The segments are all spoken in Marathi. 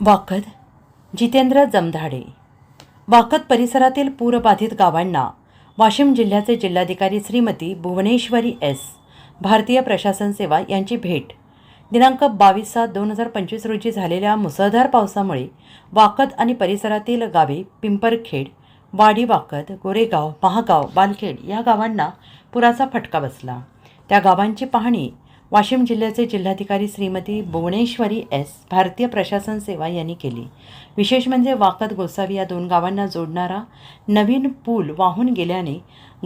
वाकद जितेंद्र जमधाडे. वाकद परिसरातील पूरबाधित गावांना वाशिम जिल्ह्याचे जिल्हाधिकारी श्रीमती भुवनेश्वरी एस भारतीय प्रशासन सेवा यांची भेट. दिनांक बावीस सात दोन हजार पंचवीस रोजी झालेल्या मुसळधार पावसामुळे वाकद आणि परिसरातील गावे पिंपरखेड वाडी वाकद गोरेगाव महागाव बालखेड या गावांना पुराचा फटका बसला. त्या गावांची पाहणी वाशिम जिल्ह्याचे जिल्हाधिकारी श्रीमती भुवनेश्वरी एस. भारतीय प्रशासन सेवा यांनी केली. विशेष म्हणजे वाकद गोसावी या दोन गावांना जोडणारा नवीन पूल वाहून गेल्याने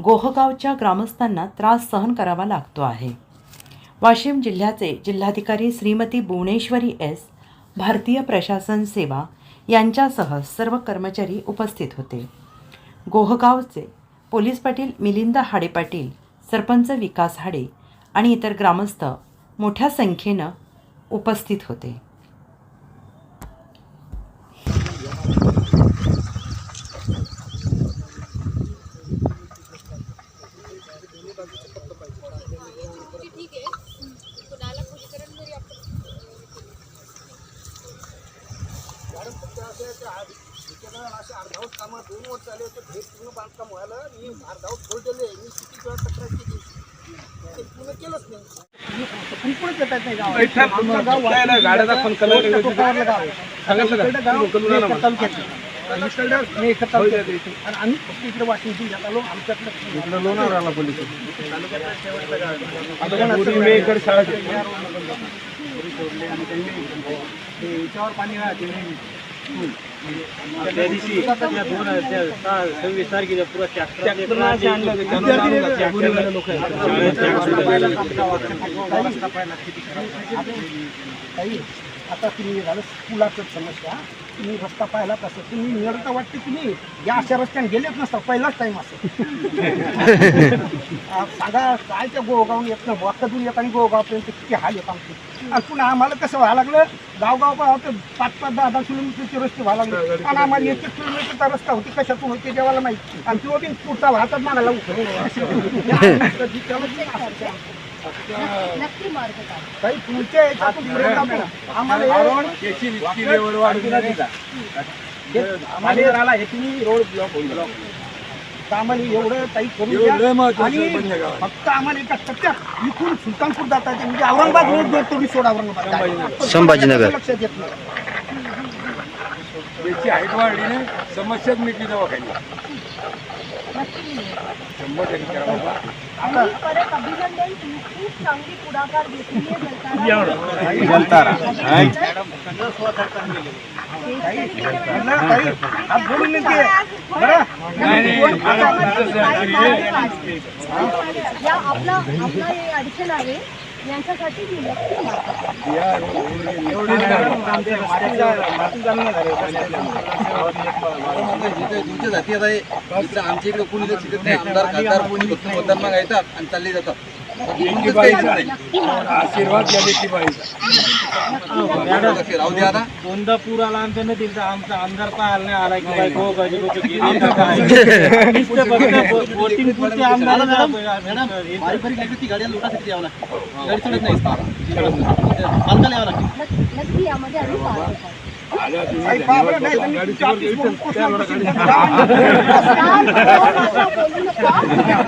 गोहगावच्या ग्रामस्थांना त्रास सहन करावा लागतो आहे. वाशिम जिल्ह्याचे जिल्हाधिकारी श्रीमती भुवनेश्वरी एस. भारतीय प्रशासन सेवा यांच्यासह सर्व कर्मचारी उपस्थित होते. गोहगावचे पोलीस पाटील मिलिंद हाडे पाटील सरपंच विकास हाडे आणि इतर ग्रामस्थ मोठ्या संख्येनं उपस्थित होते. ठीक आहे कामं दोन वर्ष झाले होते भेट पूर्ण बांधकाम व्हायला मी अर्धावट सोडलेले मी किती वेळा तक्रार केली आम्ही फक्त इकडे वाशिम जिल्ह्यात आलो. आमच्यातलं लोणार आला पोलीस याच्यावर पाणी राहते त्या दिवशी त्या दोन त्या सहा- सव्वीस तारखेच्या पुरा आता तुम्ही झालं पुलाचं समस्या. तुम्ही रस्ता पाहिला कसं तुम्ही मिळतं वाटते की नाही या अशा रस्त्याने गेलेच नसतात पहिलाच टाईम असं आ, सांगा काय त्या गोगावून येत ना वाकडून येत आणि गोगावपर्यंत किती हाल येत आमचे? आणि पुन्हा आम्हाला कसं व्हायला लागलं? गावगाव पाहतो पाच पाच दहा दहा किलोमीटरचे रस्ते व्हायला लागले. आणि आम्हाला एक एक किलोमीटरचा रस्ता होती कशातून होते देवाला माहिती. आणि तो बी पुढचा वाहतात म्हणाला नक्की मार्ग काढ काही याच्यातून पुढे. आम्हाला हे- लेवल. आम्हाला आला हे तुम्ही रोड ब्लॉक होईल तर आम्हाला एवढं काही एवढं. महत्त्वाचं आणि आहे बंद गावात. फक्त आम्हाला एका टप्प्यात इथून सुलतानपूर जाता येते म्हणजे औरंगाबाद रोड जो तुम्ही सोड औरंगाबाद संभाजीनगर. लक्षात येत नाही याची हाईट वाढली नाही समस्याच मिटली दवाखान्यात नक्की येईल. शंभर टक्के करा बाबा. आणि परत अभिनंदन तुम्ही खूप चांगली पुढाकार घेतली आहे जलतारा. म्हणलं, काही हात जोडून नाही ते. बरं? या आपला आपला हे अडचण आहे. यांच्यासाठी आमच्या इकडे कोणी आमदार खासदार कोणी फक्त मतदान मागायतात आणि चालले जातात. आशीर्वाद दोनदा पूर आला आमच्या नदीचा आमचा आमदार पाहायला नाही आला की आमदार